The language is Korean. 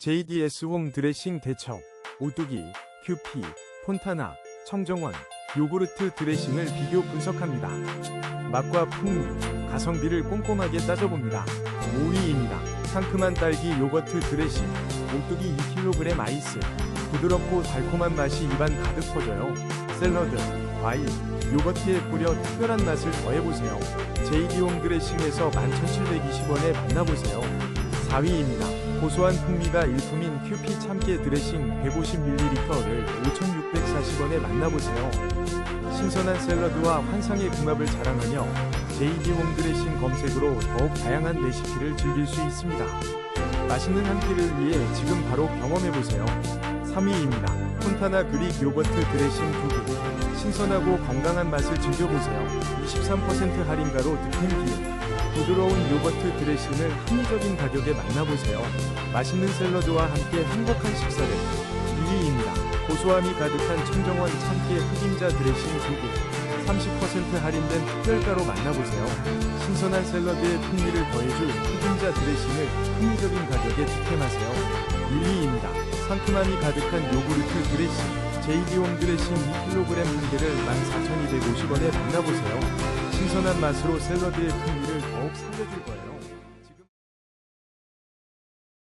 JDS 홈 드레싱 대처, 오뚜기, 큐피, 폰타나, 청정원, 요구르트 드레싱을 비교 분석합니다. 맛과 풍미, 가성비를 꼼꼼하게 따져봅니다. 5위입니다. 상큼한 딸기 요거트 드레싱, 오뚜기 2kg 아이스, 부드럽고 달콤한 맛이 입안 가득 퍼져요. 샐러드, 과일, 요거트에 뿌려 특별한 맛을 더해보세요. JD홈 드레싱에서 11,720원에 만나보세요. 4위입니다. 고소한 풍미가 일품인 큐피 참깨 드레싱 150ml를 5,640원에 만나보세요. 신선한 샐러드와 환상의 궁합을 자랑하며 JD홈 드레싱 검색으로 더욱 다양한 레시피를 즐길 수 있습니다. 맛있는 한 끼를 위해 지금 바로 경험해보세요. 3위입니다. 폰타나 그릭 요거트 드레싱 2개. 신선하고 건강한 맛을 즐겨보세요. 23% 할인가로 득템 기회. 부드러운 요거트 드레싱을 합리적인 가격에 만나보세요. 맛있는 샐러드와 함께 행복한 식사를. 2위입니다. 고소함이 가득한 청정원 참깨 흑임자 드레싱 2개. 30% 할인된 특별가로 만나보세요. 신선한 샐러드에 풍미를 더해줄 흑임자 드레싱을 합리적인 가격에 득템하세요. 1위입니다. 상큼함이 가득한 요구르트 드레싱. JD홈 드레싱 2kg 한 개를 14,250원에 만나보세요. 신선한 맛으로 샐러드의 풍미를 더욱 살려줄 거예요.